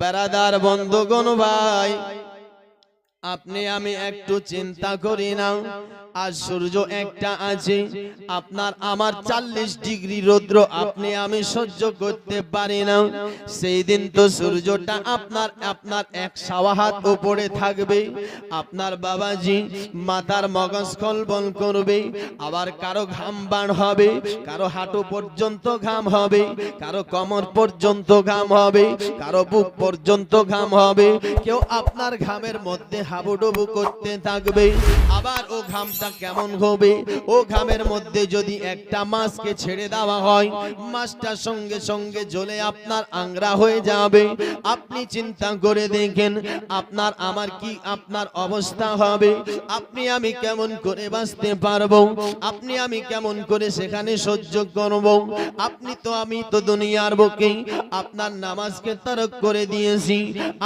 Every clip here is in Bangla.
বেড়াদার বন্ধুগণ ভাই আপনি আমি একটু চিন্তা করি না। আর সূর্য একটা আছে। আপনার আমার চাল্লিশ ডিগ্রি রৌদ্র আপনি আমি সহ্য করতে পারি না। সেই দিন তো সূর্যটা আপনার আপনার এক সাওয়া হাত উপরে থাকবে। আপনার বাবাজি মাথার মগজ কলবল করবে। আবার কারও ঘাম বান হবে। কারও হাঁটু পর্যন্ত ঘাম হবে। কারও কমর পর্যন্ত ঘাম হবে। কারও বুক পর্যন্ত ঘাম হবে। কেউ আপনার ঘামের মধ্যে হাবুডুবু করতে থাকবে। আবার ও ঘামটা কেমন হবে? ও ঘামের মধ্যে যদি একটা মাছকে ছেড়ে দেওয়া হয় মাছটা সঙ্গে সঙ্গে জ্বলে আপনার আংরা হয়ে যাবে। আপনি চিন্তা করে দেখেন, আপনার আমার কি, আপনার অবস্থা হবে? আপনি আমি কেমন করে বাঁচতে পারব? আপনি আমি কেমন করে সেখানে সহ্য করব? আপনি তো আমি তো দুনিয়ার বুকে, আপনার নামাজকে তরক করে দিয়েছি।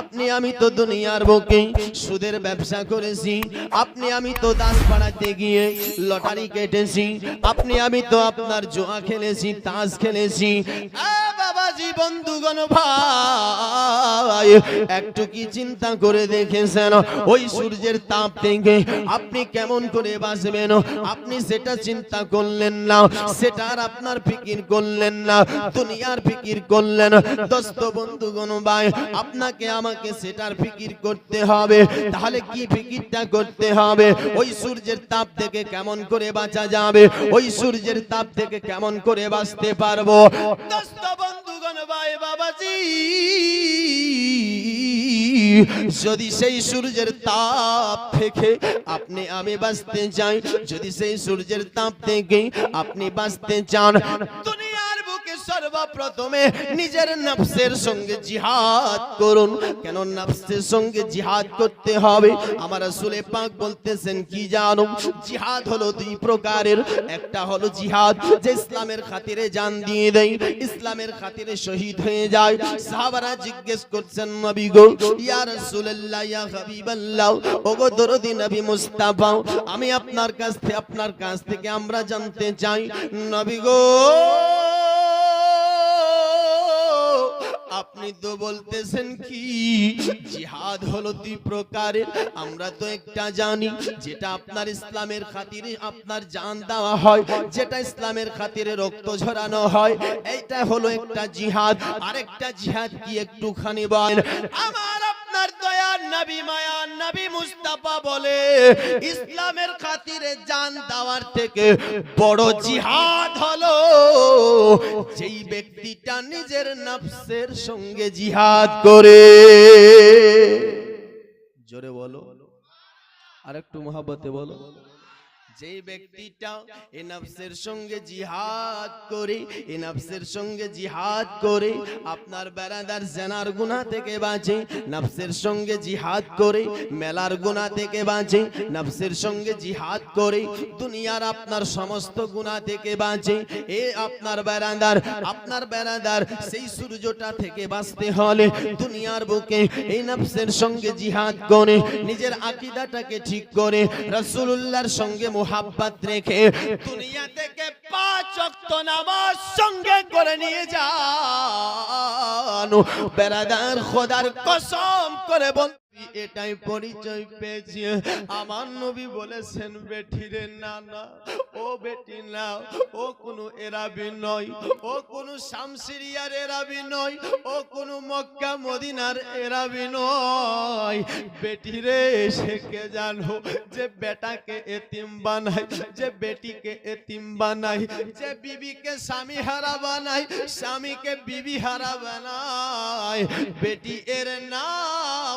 আপনি আমি তো দুনিয়ার বুকে, সুদের ব্যবসা করেছি। আপনি আমি তো দাস পাড়াতে গিয়ে লটারি কেটেছি। আপনি আমি তো আপনার জোয়া খেলেছি তাস খেলেছি। আ বাবাজি বন্ধুগণ ভাই, একটু কি চিন্তা করে দেখেছেন? ওই সূর্যের তাপ থেকে আপনি কেমন করে বাঁচবেন? আপনি সেটা চিন্তা করলেন না সেটার আপনার ফিকির করলেন না, দুনিয়ার ফিকির করলেন। দোস্ত বন্ধুগণ ভাই, আপনাকে আমাকে সেটার ফিকির করতে হবে। তাহলে কি ফিকিরটা করতে হবে? ওই সূর্যের তাপ থেকে কেমন করে বাঁচা যাবে? ওই সূর্যের তাপ থেকে কেমন করে বাঁচতে পারব? দোস্ত বন্ধুগণ ভাই বাবাজি। যদি সেই সূর্যের তাপ থেকে আপনি আমি বাঁচতে চাই, যদি সেই সূর্যের তাপ থেকে আপনি বাঁচতে চান সর্বপ্রথমে নিজের নফসের সঙ্গে জিহাদ করুন। কেন নফসের সঙ্গে জিহাদ করতে হবে? আমার পাক বলতেছেন, কি জানো? জিহাদ হলো দুই প্রকারের। একটা হলো জিহাদ, যে ইসলামের খাতিরে জান দিয়ে দেয়, ইসলামের খাতিরে শহীদ হয়ে যায়। সাহাবারা জিজ্ঞেস করছেন, নবী গো, ইয়া রাসূলুল্লাহ, ইয়া হাবিবাল্লাহ দরদি নবী মুস্তাফা, আমি আপনার কাছ থেকে, আপনার কাছ থেকে আমরা জানতে চাই। নবী গো আপনি তো বলতেছেন কি? জিহাদ হলো দুই প্রকারের আমরা তো একটা জানি, যেটা আপনার ইসলামের খাতিরে আপনার জান দেওয়া হয়, যেটা ইসলামের খাতিরে রক্ত ঝরানো হয়, এইটা হলো একটা জিহাদ। আরেকটা জিহাদ কি একটুখানি বল আমার আপনার দয়া নবী মায়া নবী মুস্তাফা বলে, ইসলামের খাতিরে জান দেওয়ার থেকে বড় জিহাদ হলো যেই ব্যক্তিটা নিজের নফসের সঙ্গে জিহাদ করে। জোরে বলো। আরেকটু মহাব্বতে বলো। যেই ব্যক্তিটা এ নফসের সঙ্গে জিহাদ করে এ নফসের সঙ্গে জিহাদ করে আপনার বেড়াদার জেনার গুনাহ থেকে বাঁচে নফসের সঙ্গে জিহাদ করে মেলার গুনাহ থেকে বাঁচে নফসের সঙ্গে জিহাদ করে দুনিয়ার আপনার সমস্ত গুনাহ থেকে বাঁচে এ আপনার বেড়াদার আপনার বেড়াদার সেই সূর্যটা থেকে বাঁচতে হলে দুনিয়ার বুকে এই নফসের সঙ্গে জিহাদ করে নিজের আকিদাটাকে ঠিক করে রাসূলুল্লাহর সঙ্গে মোহাব্বত রেখে দুনিয়া থেকে পাঁচ ওয়াক্ত নামাজ সঙ্গে করে নিয়ে যান। বেড়াদার খোদার কসম করে বল এটাই পরিচয় পেয়েছি। আমার নবী বলেছেন, বেঠিরে না না ও বেটি না ও কোনো এরাবি নয়, ও কোনো শামসিরিয়ার এরাবি নয়, ও কোনো মক্কা মদিনার এরাবি নয়। বেটিরে শেখে জানো যে বেটাকে এতিম বানাই যে বেটিকে এতিম বানাই যে বিবিকে স্বামী হারা বানাই স্বামীকে বিবি হারা বানাই বেটি এর নাম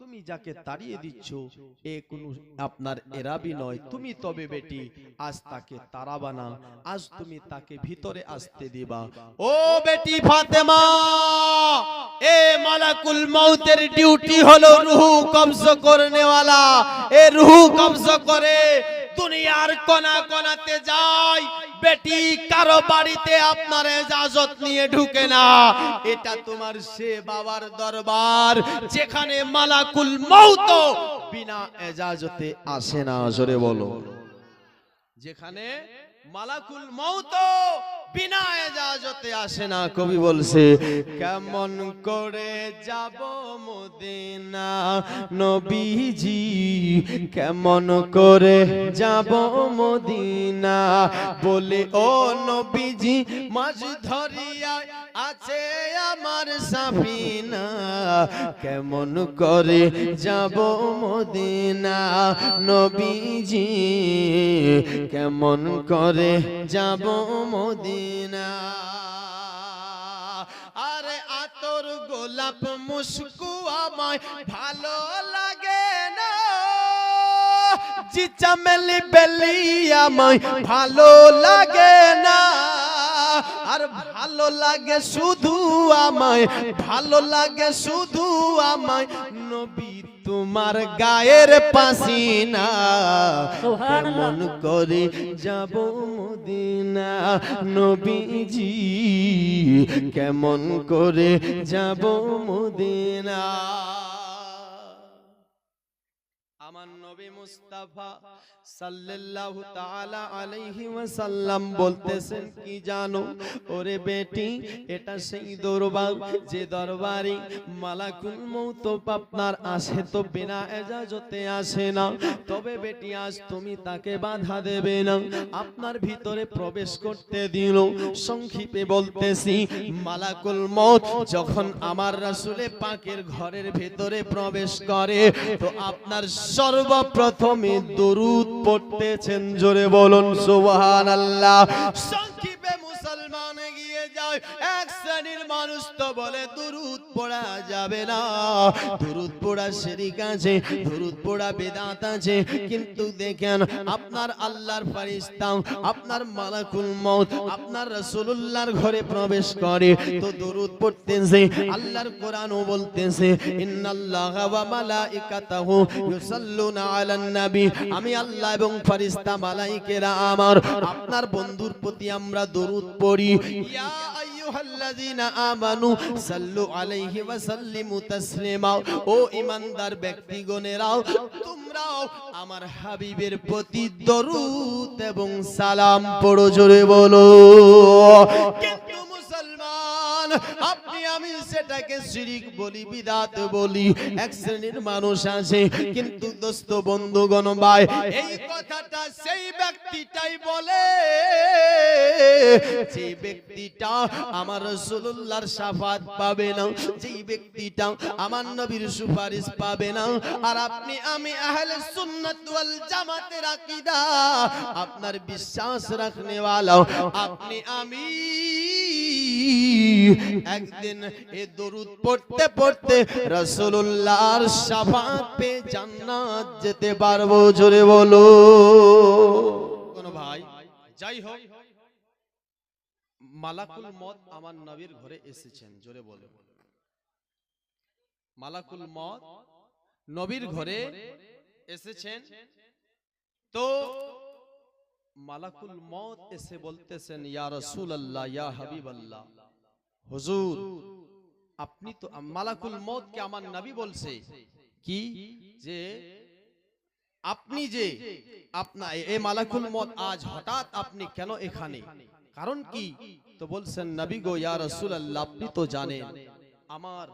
তুমি যাকে তাড়িয়ে দিচ্ছ এ কোন আপনার এরাবি নয়। তুমি তবে বেটি আজ তাকে তারা না আজ তুমি তাকে ভিতরে আসতে দিবা। ও বেটি ফাতেমা এ মালাকুল মউতের ডিউটি হলো রুহু কবজ করে নেওয়ালা। এ রুহু কবজ করে দুনিয়ার কোনা কোনাতে যায় বেটি, কারও বাড়িতে আপনার এজাজত নিয়ে ঢুকে না। এটা তোমার সে বাবার দরবার, যেখানে মালাকুল মৌত বিনা এজাজতে আসে না, জোরে বলো। যেখানে মালাকুল মৌত বিনা এজাজতে আসে না, কবি বলছে। কেমন করে যাব মদিনা? নবীজি, কেমন করে যাব মদিনা? বলে, ও নবীজি মাঝ ধরিয়া আছে আমার সাফিনা, কেমন করে যাব মদিনা? নবীজি, কেমন করে যাব মদিনা? আরে আতর গোলাপ মুস্কু আমায় ভালো লাগে না। জি চামেলি বেলি আমায় ভালো লাগে না। আর ভালো লাগে শুধু আমায়, ভালো লাগে শুধু আমায়। নবী তোমার গায়ের পাসিনা, কেমন করে যাব মদিনা? নবীজি, কেমন করে যাব মদিনা? আমার নবী মুস্তাফা আপনার ভিতরে প্রবেশ করতে দিল। সংক্ষেপে বলতেছি, মালাকুল মউত যখন আমার রাসূলে পাকের ঘরের ভিতরে প্রবেশ করে, তো আপনার সর্বপ্রথমে দরুদ পড়তেছেন জোরে বলুন সুবহানাল্লাহ। সংক্ষেপে মুসলমান গিয়ে যায়। এক শ্রেণির মানুষ তো বলে দুরুদ পড়া যাবে না। দুরুদ পড়া শিরিক আছে, দুরুদ পড়া বেদাত আছে। কিন্তু দেখেন, আপনার আল্লাহর ফারিস্তা আপনার মালাকুল মউত, আপনার রাসূলুল্লাহর ঘরে প্রবেশ করে তো দুরুদ পড়তেছে, আল্লাহর কোরআনও বলতেছে, ইন্নাল্লাহা ওয়া মালাইকাতাহু ইউসাল্লুনা আলান নবী। আমি আল্লাহ এবং ফারিস্তা মালাইকেরা আমার, আপনার বন্ধুর প্রতি আমরা দরুদ পড়ি। ইয়া ও ব্যক্তিগণেরাও তোমরাও আমার হাবিবের প্রতি সালাম পড়ো জোরে বলো। কিন্তু মুসলমান আপনি আমি সেটাকে শিরিক বলি, বিদাত বলি। এক শ্রেণির মানুষ আছে কিন্তু দোস্ত বন্ধুগণ ভাই, এই কথাটা সেই ব্যক্তিটাই বলে, যে ব্যক্তিটা আমার রাসূলুল্লাহর শাফাত পাবে না, যে ব্যক্তিটা আমার নবীর সুপারিশ পাবে না। আর আপনি, আমি আহলে সুন্নাত ওয়াল জামাতের আকীদা, আপনার বিশ্বাস রাখনে আপনি আমি একদিন এ দরুদ পড়তে পড়তে রাসূলুল্লাহর শাফাত পেয়ে জান্নাত যেতে পারব, জোরে বলো। কোন ভাই, যাই হোক, মালাকুল মত আমার নবীর ঘরে এসেছেন, জোরে বলো। মালাকুল মত নবীর ঘরে এসেছেন। তো মালাকুল মত এসে বলতেছেন, ইয়া রাসূলুল্লাহ, ইয়া হাবিবাল্লাহ। হুজুর আপনি তো মালাকুল মত কে আমার নবী বলছে। কি? যে আপনি যে আপনার এই মালাকুল মত আজ হঠাৎ আপনি কেন এখানে? কারণ কি? তো বলছেন নবী গো ইয়া রাসূলুল্লাহ আপনি তো জানেন। আমার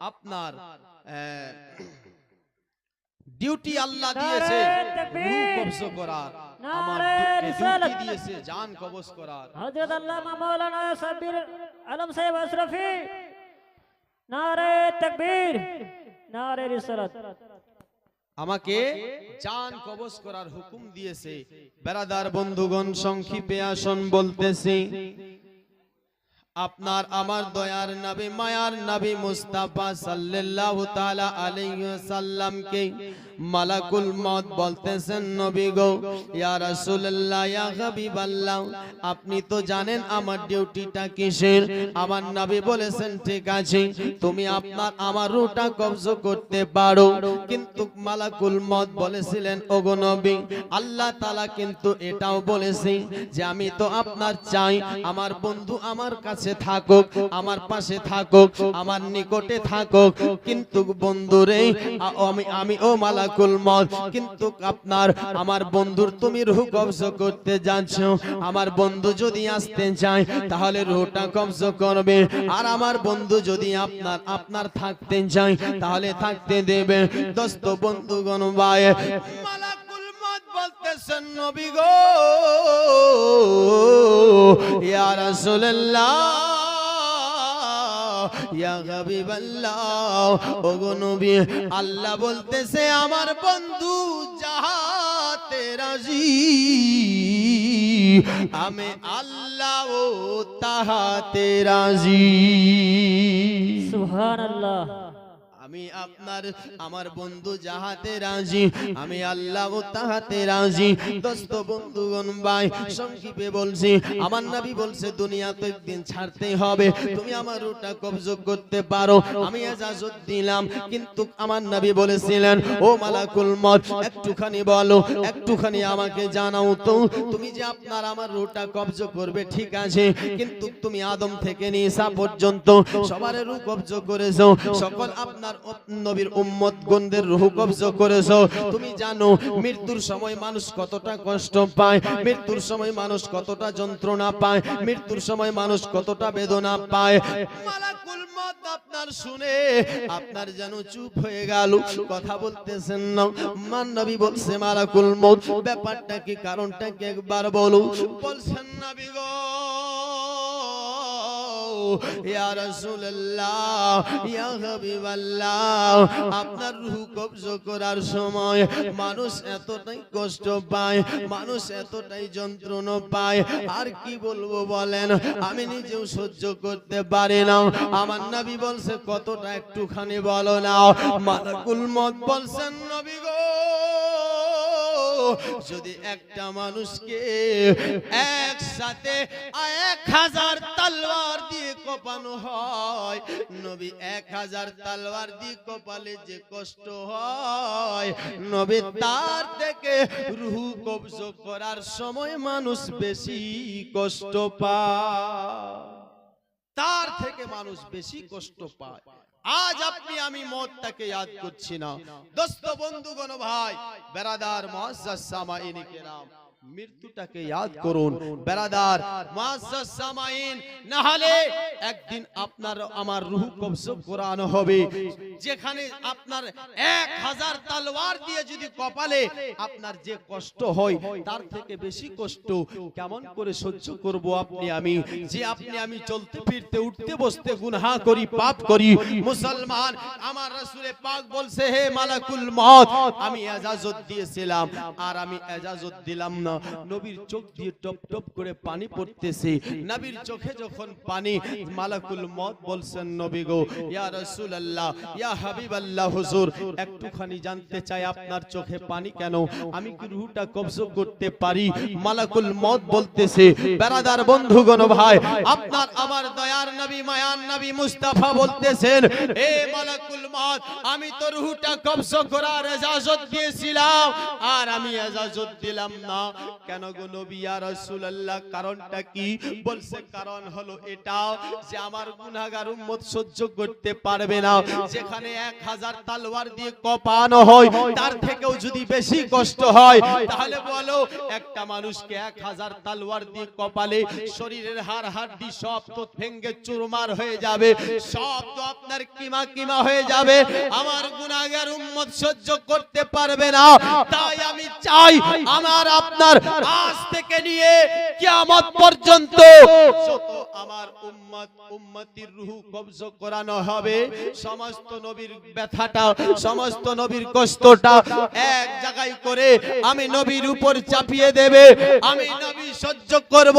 আপনার ডিউটি আল্লাহ দিয়েছে। করার। আমার ডিউটি দিয়েছে জান কবজ করার। হযরত আল্লামা মাওলানা সাব্বির আলম সাহেব আশরাফি নারে তাকবীর নারে রিসালাত। আমাকে জান কবজ করার হুকুম দিয়েছে। বেড়াদার বন্ধুগণ সংক্ষিপে আসন বলতেছি। আপনার আমার দয়ার নবী, মায়ার নবী মুস্তাফা সাল্লাল্লাহু তাআলা আলাইহি সাল্লামকে মালাকুল মউত বলতেছেন, নবী গো, ইয়া রাসূলুল্লাহ, ইয়া হাবিবাল্লাহ, আপনি তো জানেন আমার ডিউটিটা কিসের? আমার নবী বলেছেন, ঠিক আছে, তুমি আপনার আমার রুটা কবজ করতে পারো। কিন্তু মালাকুল মউত বলেছিলেন, ওগো নবী, আল্লাহ তাআলা কিন্তু এটাও বলেছে যে, আমি তো আপনার চাই, আমার বন্ধু আমার কাছে কাছে থাকুক, আমার পাশে থাকুক, আমার নিকটে থাকুক। কিন্তু বন্ধুরে আমি আমি ও মালাকুল মত কিন্তু আপনার, আমার বন্ধুর তুমি রুহ কবজ করতে যাচ্ছ। আমার বন্ধু যদি আসতে চায়, তাহলে রুহটা কবজ করবে। আর আমার বন্ধু যদি আপনার আপনার থাকতে চায়, তাহলে থাকতে দেবে। দোস্ত বন্ধুগণ মালাকুল মত বলতেছেন নবী গো। ইয়া রাসূলুল্লাহ আল্লাহ বলতেছে, আমার বন্ধু যাহাতে রাজি, আমি আল্লাহ ও তাহাতে রাজি। সুবহানাল্লাহ। আমি আপনার আমার বন্ধু যাহাতে রাজি আমি আল্লাহ ও তাহাতে রাজি। দোস্ত বন্ধুগণ ভাই সংক্ষেপে বলছি আমার নবী বলছে দুনিয়াতে একদিন ছাড়তে হবে। তুমি আমার রুটা কবজ করতে পারো। আমি এজাজত দিলাম। কিন্তু আমার নবী বলেছিলেন ও মালাকুল মত একটুখানি বলো একটুখানি আমাকে জানাও তো। তুমি যে আপনার আমার রুটা কবজ করবে ঠিক আছে। কিন্তু তুমি আদম থেকে নিয়ে ঈসা পর্যন্ত সবার রু কবজ করেছ। সকল আপনার নবীর উম্মত গণদের রুহ কবজ করেছ। তুমি জানো, মৃত্যুর সময় মানুষ কতটা কষ্ট পায়, মৃত্যুর সময় মানুষ কতটা যন্ত্রণা পায়, মৃত্যুর সময় মানুষ কতটা বেদনা পায়। মালাকুল মত আপনার শুনে আপনার যেন চুপ হয়ে গেল, কথা বলতেছেন না। মান নবী বলছে, মালাকুল মত ব্যাপারটা কি, কারণটা কি একবার বলো বলছেন, নবী গো ইয়া রাসূলুল্লাহ, ইয়া হাবিবাল্লাহ, আপনার রূহ কবজ করার সময় মানুষ এতটাই কষ্ট পায়, মানুষ এতটাই যন্ত্রণা পায়, আর কি বলব বলেন, আমি নিজেও সহ্য করতে পারি না। আমার নবী বলছে, কতটা একটুখানি বলো না। মালাকুল মত বলছেন, নবী গো, যদি একটা মানুষকে একসাথে এক হাজার তালওয়ার দিয়ে কোপানো হয়। নবী এক হাজার তালওয়ার দিয়ে কোপালে যে কষ্ট হয়, নবী তার থেকে রুহু কবজ করার সময় মানুষ বেশি কষ্ট পায়। তার থেকে মানুষ বেশি কষ্ট পায়। আজ আপনি আমি মতটাকে ইয়াদ করছি না। দোস্ত বন্ধুগণ ভাই, বেরাদার মুআজ্জাজ সামাইন কেরাম মৃত্যুটাকে ইয়াদ করুন। বেরাদার মুআজ্জাজ সামাইন না হলে একদিন আপনার আমার রূহ কবজ করানো হবে। যেখানে আপনার এক হাজার তলোয়ার দিয়ে যদি কপালে আপনার যে কষ্ট হয় তার থেকে বেশি কষ্ট কেমন করে সহ্য করব আপনি আমি? যে আপনি আমি চলতে ফিরতে উঠতে বসতে গুনহা করি পাপ করি। মুসলমান আমার রাসূলে পাক বলছে হে মালাকুল মত আমি এজাজত দিয়েছিলাম। আর আমি এজাজত দিলাম না। নবীর চোখ দিয়ে টপ টপ করে পানি পড়তেছে। নবীর চোখে যখন পানি, মালাকুল মত বলছেন, নবী গো, ইয়া রাসূলুল্লাহ, ইয়া হাবিবাল্লাহ, হুজুর, একটুখানি জানতে চাই আপনার চোখে পানি কেন? আমি কি রুহটা কবজ করতে পারি? মালাকুল মত বলতেছে, বেরাদার বন্ধুগণ ভাই, আপনার আমার দয়ার নবী মায়ান নবী মুস্তাফা বলতেছেন, এ মালাকুল মত আমি তো রুহটা কবজ করার ইজাজত দিয়েছিলাম, আর আমি ইজাজত দিলাম না। কেন গো নবী ইয়া রাসূলুল্লাহ? কারণটা কি? বলছে, কারণ হলো এটা যে আমার গুনাহগার উম্মত সহ্য করতে পারবে না। যেখানে এক হাজার তালওয়ার দিয়ে কপানো হয়, তার থেকেও যদি বেশি কষ্ট হয়, তাহলে বলো, একটা মানুষকে এক হাজার তালওয়ার দিয়ে কপালে শরীরের হাড় হাড্ডি সব তো ভেঙ্গে চুরমার হয়ে যাবে, সব তো আপনার কিমা কিমা হয়ে যাবে। আমার গুনাহগার উম্মত সহ্য করতে পারবে না। তাই আমি চাই, আমার আপনার আজ থেকে নিয়ে কিয়ামত পর্যন্ত যত আমার উম্মত, উম্মতির রূহ কবজ করানো হবে, সমস্ত নবীর ব্যথাটা, সমস্ত নবীর কষ্টটা এক জায়গায় করে আমি নবীর উপর চাপিয়ে দেবে, আমি নবী সহ্য করব,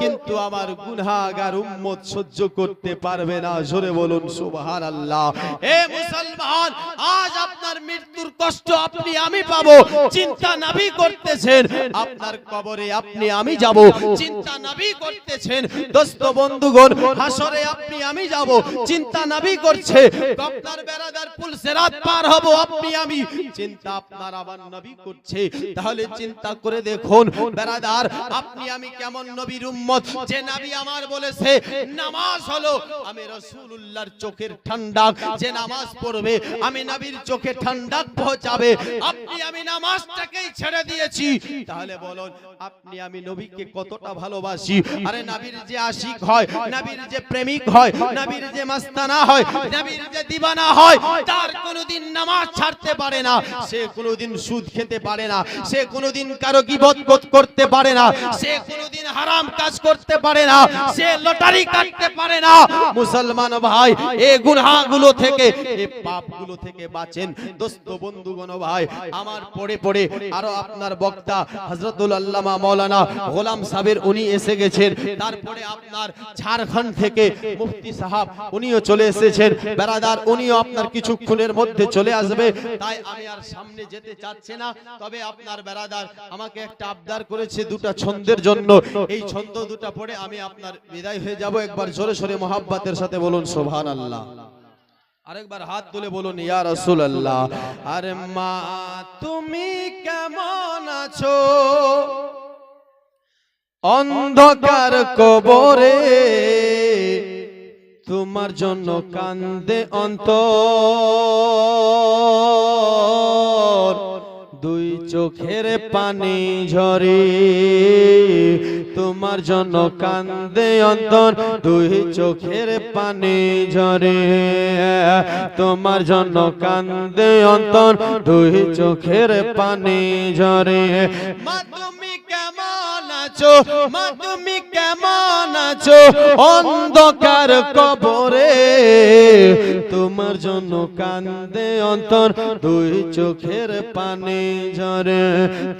কিন্তু আমার গুনাহগার উম্মত সহ্য করতে পারবে না। জোরে বলুন, সুবহানাল্লাহ। এ মুসলমান, আজ আপনার মৃত্যুর কষ্ট আপনি, আমি পাবো। চিন্তা নাবি করতেছেন আপনার কবরে আপনি আমি যাব। চিন্তা নাবি করতেছেন দোস্ত বন্ধুগণ হাসরে আপনি আমি যাব। চিন্তা নাবি করছে আপনার বেড়াদার পুল সেরাত পার হব আপনি আমি। চিন্তা আপনার আবার নবী করছে। তাহলে চিন্তা করে দেখুন বেড়াদার আপনি আমি কেমন নবীর উম্মত? যে নবী আমার বলেছে নামাজ হলো আমি রাসূলুল্লাহর চোখের ঠান্ডা যে নামাজ পড়বে আমি নবীর চোখে ঠান্ডা পৌঁছাবে। আপনি আমি নামাজটাকেই ছেড়ে দিয়েছি। তাহলে বলুন, আপনি, আমি নবীকে কতটা ভালোবাসি? আরে নবীর যে আশিক হয় যে প্রেমিক হয় যে মাস্তানা হয় যে দিবানা হয়, তার কোনোদিন নামাজ ছাড়তে পারে না, সে কোনোদিন সুদ খেতে পারে না, সে কোনোদিন কারও গিবত করতে পারে না, সে কোনোদিন হারাম কাজ করতে পারে না, সে লটারি কাটতে পারে না। মুসলমান ভাই থেকে পাপগুলো থেকে বাঁচেন। দোস্ত, বন্ধুগণ ভাই, আমার পড়ে পড়ে আরও আপনার বক্তা হযরতুল আল্লামা মাওলানা গোলাম সাহেবের উনি এসে গেছেন। তারপরে আপনার ঝাড়খণ্ড থেকে মুফতি সাহাব উনিও চলে এসেছেন। বেরাদার উনিও আপনার কিছুক্ষণের মধ্যে চলে আসবে। তাই আমি আর সামনে যেতে চাচ্ছি না। তবে আপনার বেরাদার আমাকে একটা আবদার করেছে দুটা ছন্দের জন্য। এই ছন্দ দুটা পড়ে আমি আপনার বিদায় হয়ে যাব। একবার জোরে সোরে মোহাব্বতের সাথে বলুন সোভান আল্লাহ আরেকবার হাত তুলে বলুন ইয়া রাসূলুল্লাহ। আরে মা তুমি কেমন আছো? অন্ধকার কবরে তোমার জন্য কান্দে অন্তর। দুই চোখের পানি ঝরে তোমার জন্য কান্দে অন্তর, দুই চোখের পানি ঝরে। তোমার জন্য কান্দে অন্তর, দুই চোখের পানি ঝরে। মা আছো? মা, তুমি কেমন আছো? অন্ধকার কবরে। তোমার জন্য কান্দে অন্তর, দুই চোখের পানি ঝরে।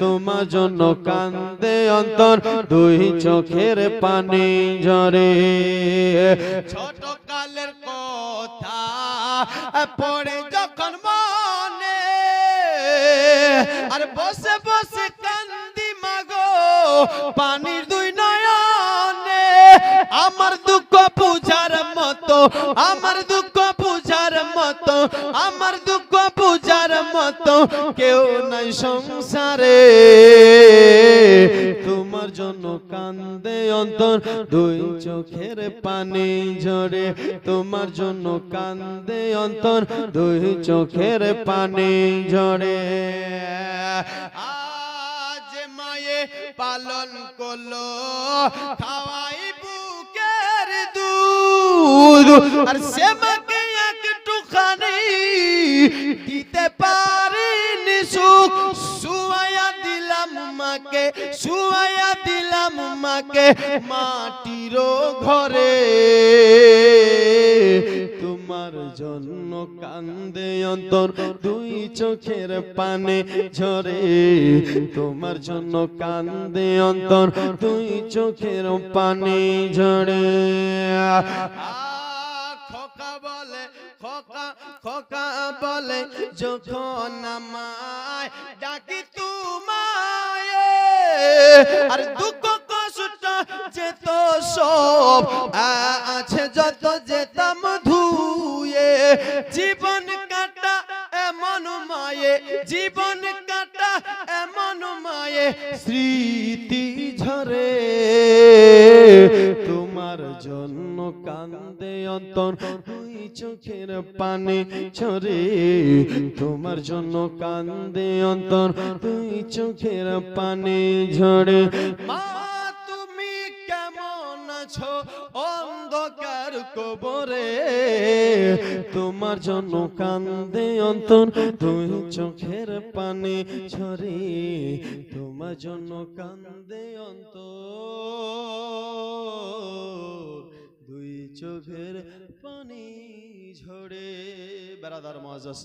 তোমার জন্য কান্দে অন্তর, দুই চোখের পানি ঝরে। ছোট কালের কথা পড়ে যখন মনে, আর বসে বসে কান্দি পানির দুই নয়নে, আমার দুঃখ বুঝার মতো, আমার দুঃখ বুঝার মতো, আমার দুঃখ বুঝার মতো, কেউ নাই সংসারে। তোমার জন্য কান্দে অন্তর, দুই চোখের পানি ঝরে। তোমার জন্য কান্দে অন্তর, দুই চোখের পানি ঝরে। পালন করল। খাওয়াই বুকের দুধ, আর সে মাকে একটুখানি দিতে পারিনি সুখ। শুয়াইয়া দিলাম মাকে শুয়াইয়া দিলাম মাকে মাটির ঘরে। তোমার জন্য কান্দে অন্তর, দুই চোখের পানে ঝরে। তোমার জন্য কান্দে অন্তর, দুই চোখের পানে ঝরে। খোকা বলে বলে, যখন আমায় ডাকি তোমায় আর দুঃখ যেত সব, আছে যত যেতাম ধুয়ে। জীবন কাটা এমন মায়ে, জীবন কাটা এমন মায়ে, স্মৃতি ঝরে। তোমার জন্য কান্দে অন্তর, দুই চোখের পানে ছড়ে। তোমার জন্য কান্দে অন্তর, দুই চোখের পানে ঝরে। মা আছো অন্ধকার কবরে। তোমার জন্য কান্দে অন্তর, দুই চোখের পানে ঝরে তোমার জন্য কান্দে অন্তর, দুই চোখের পানি ঝরে। বেড়াদার মহাজাস